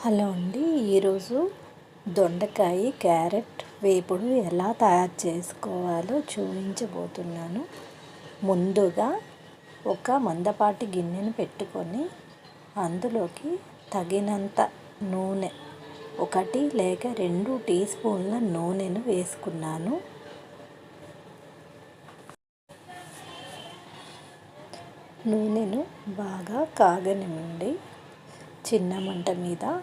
Hello అండి ఈరోజు దొండకాయ క్యారెట్ వేపుడు ఎలా తయారు చేసుకోవాలో చూపించబోతున్నాను. ముందుగా ఒక మందపాటి గిన్నెను పెట్టుకొని అందులోకి తగినంత నూనె ఒకటి లేక రెండు టీ స్పూన్ల నూనెను వేసుకున్నాను. నూనెను బాగా కాగనివ్వండి. చిన్న మంట మీద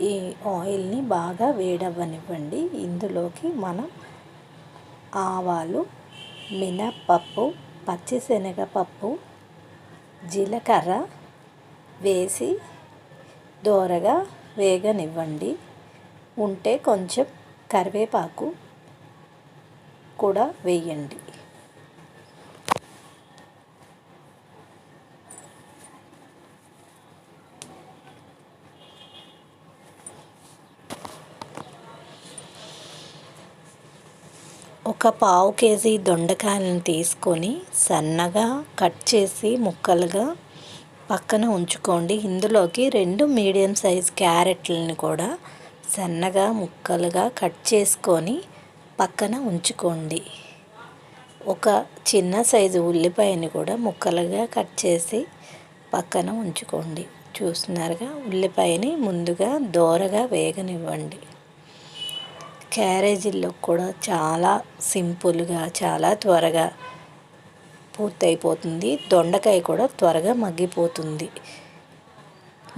ఈ ఆయిల్ని బాగా వేడవ్వనివ్వండి. ఇందులోకి మనం ఆవాలు మినప్పప్పు పచ్చిశనగపప్పు జీలకర్ర వేసి దోరగా వేగనివ్వండి. ఉంటే కొంచెం కరివేపాకు కూడా వేయండి. ఒక పావు కేజీ దొండకాయలను తీసుకొని సన్నగా కట్ చేసి ముక్కలుగా పక్కన ఉంచుకోండి. ఇందులోకి రెండు మీడియం సైజ్ క్యారెట్లను కూడా సన్నగా ముక్కలుగా కట్ చేసుకొని పక్కన ఉంచుకోండి. ఒక చిన్న సైజు ఉల్లిపాయని కూడా ముక్కలుగా కట్ చేసి పక్కన ఉంచుకోండి. చూస్తున్నారుగా? ఉల్లిపాయని ముందుగా దోరగా వేగనివ్వండి. క్యారేజీల్లో కూడా చాలా సింపుల్గా చాలా త్వరగా పూర్తయిపోతుంది. దొండకాయ కూడా త్వరగా మగ్గిపోతుంది.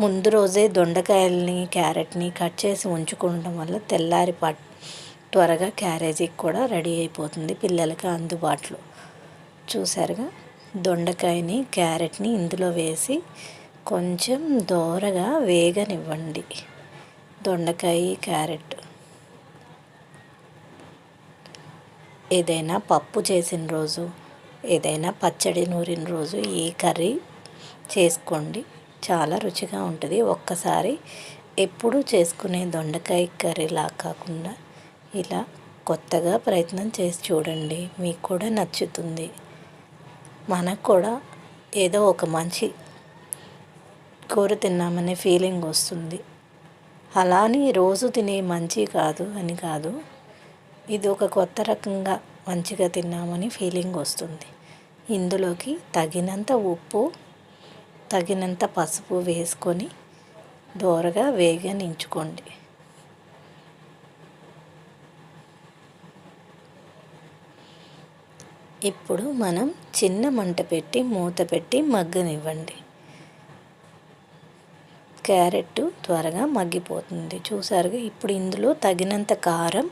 ముందు రోజే దొండకాయల్ని క్యారెట్ని కట్ చేసి ఉంచుకోవడం వల్ల తెల్లారి పట్ త్వరగా క్యారేజీకి కూడా రెడీ అయిపోతుంది పిల్లలకి అందుబాటులో. చూసారుగా దొండకాయని క్యారెట్ని ఇందులో వేసి కొంచెం దోరగా వేగనివ్వండి. దొండకాయ క్యారెట్ ఏదైనా పప్పు చేసిన రోజు ఏదైనా పచ్చడి నూరిన రోజు ఈ కర్రీ చేసుకోండి. చాలా రుచిగా ఉంటుంది. ఒక్కసారి ఎప్పుడు చేసుకునే దొండకాయ కర్రీలా కాకుండా ఇలా కొత్తగా ప్రయత్నం చేసి చూడండి. మీకు కూడా నచ్చుతుంది. మనకు కూడా ఏదో ఒక మంచి కూర తిన్నామనే ఫీలింగ్ వస్తుంది. అలాని రోజు తినే మంచి కాదు అని కాదు. ఇది ఒక కొత్త రకంగా మంచిగా తిన్నామని ఫీలింగ్ వస్తుంది. ఇందులోకి తగినంత ఉప్పు తగినంత పసుపు వేసుకొని దోరగా వేగనించుకోండి. ఇప్పుడు మనం చిన్న మంట పెట్టి మూత పెట్టి మగ్గనివ్వండి. క్యారెట్ త్వరగా మగ్గిపోతుంది. చూసారుగా ఇప్పుడు ఇందులో తగినంత కారం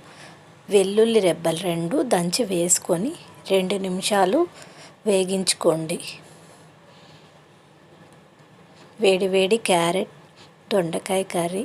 వెల్లుల్లి రెబ్బలు రెండు దంచి వేసుకొని రెండు నిమిషాలు వేగించుకోండి. వేడి వేడి క్యారెట్ దొండకాయ కర్రీ